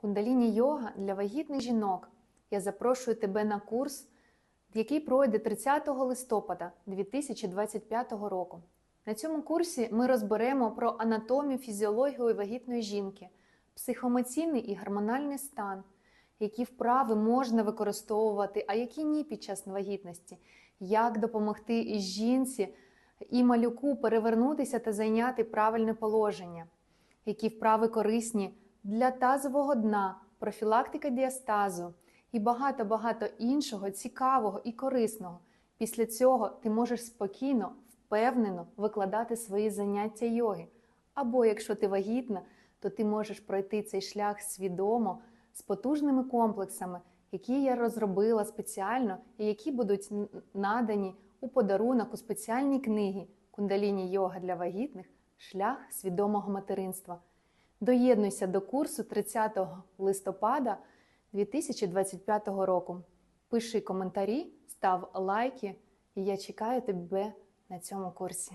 Кундаліні йога для вагітних жінок. Я запрошую тебе на курс, який пройде 30 листопада 2025 року. На цьому курсі ми розберемо про анатомію, фізіологію вагітної жінки, психоемоційний і гормональний стан, які вправи можна використовувати, а які ні під час вагітності, як допомогти жінці і малюку перевернутися та зайняти правильне положення, які вправи корисні для тазового дна, профілактика діастазу і багато-багато іншого цікавого і корисного. Після цього ти можеш спокійно, впевнено викладати свої заняття йоги. Або якщо ти вагітна, то ти можеш пройти цей шлях свідомо з потужними комплексами, які я розробила спеціально і які будуть надані у подарунок у спеціальній книгі Кундаліні йога для вагітних Шлях свідомого материнства. Доєднуйся до курсу 30 листопада 2025 року. Пиши коментарі, став лайки, і я чекаю тебе на цьому курсі.